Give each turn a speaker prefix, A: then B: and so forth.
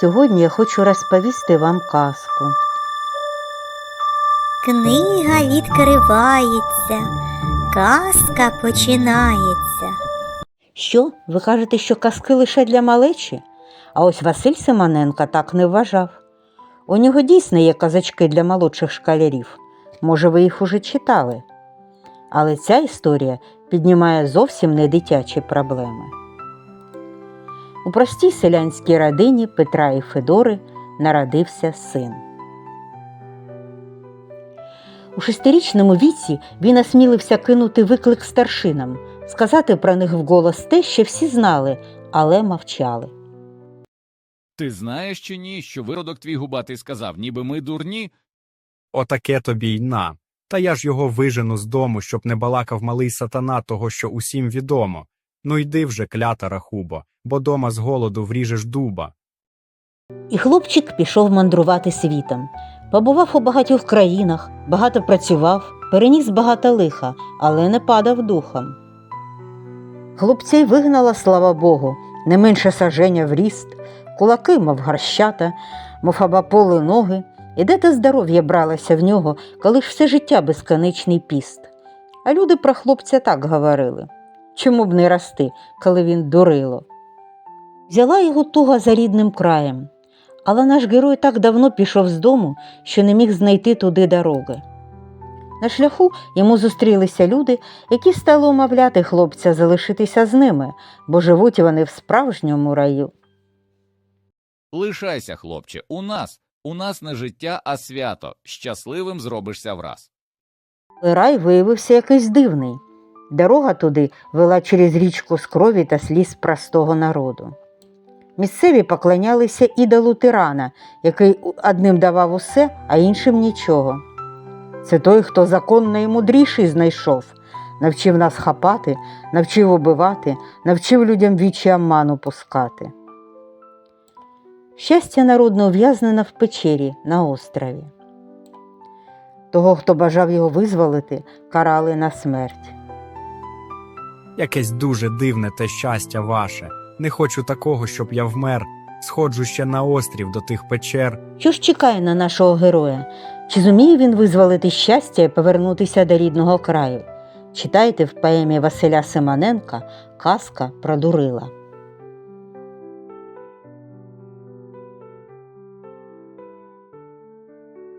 A: Сьогодні я хочу розповісти вам казку.
B: Книга відкривається, казка починається.
A: Що? Ви кажете, що казки лише для малечі? А ось Василь Симоненко так не вважав. У нього дійсно є казачки для молодших школярів. Може, ви їх уже читали. Але ця історія піднімає зовсім не дитячі проблеми. У простій селянській родині Петра і Федори народився син. У шестирічному віці він осмілився кинути виклик старшинам, сказати про них вголос те, що всі знали, але мовчали.
C: Ти знаєш чи ні, що виродок твій губатий сказав, ніби ми дурні?
D: Отаке тобі й на. Та я ж його вижену з дому, щоб не балакав малий сатана того, що усім відомо. Ну йди вже, клята рахубо, бо дома з голоду вріжеш дуба.
A: І хлопчик пішов мандрувати світом. Побував у багатьох країнах, багато працював, переніс багато лиха, але не падав духом. Хлопцей вигнала, слава Богу, не менше саження в ріст, кулаки, мов гарщата, мов абаполи ноги, і де те здоров'я бралося в нього, коли ж все життя безконечний піст. А люди про хлопця так говорили чому б не рости, коли він дурило. Взяла його туга за рідним краєм, але наш герой так давно пішов з дому, що не міг знайти туди дороги. На шляху йому зустрілися люди, які стали умовляти хлопця залишитися з ними, бо живуть вони в справжньому раю.
C: Лишайся, хлопче, у нас, у нас не життя, а свято. Щасливим зробишся враз.
A: Рай виявився якийсь дивний. Дорога туди вела через річку з крові та сліз простого народу. Місцеві поклонялися ідолу тирана, який одним давав усе, а іншим нічого. Це той, хто закон наймудріший знайшов, навчив нас хапати, навчив убивати, навчив людям вічі аману пускати. Щастя народне ув'язнено в печері на острові. Того, хто бажав його визволити, карали на смерть.
D: Якесь дуже дивне те щастя ваше. Не хочу такого, щоб я вмер. Сходжу ще на острів до тих печер.
A: Що ж чекає на нашого героя? Чи зуміє він визволити щастя і повернутися до рідного краю? Читайте в поемі Василя Симоненка Казка про Дурила.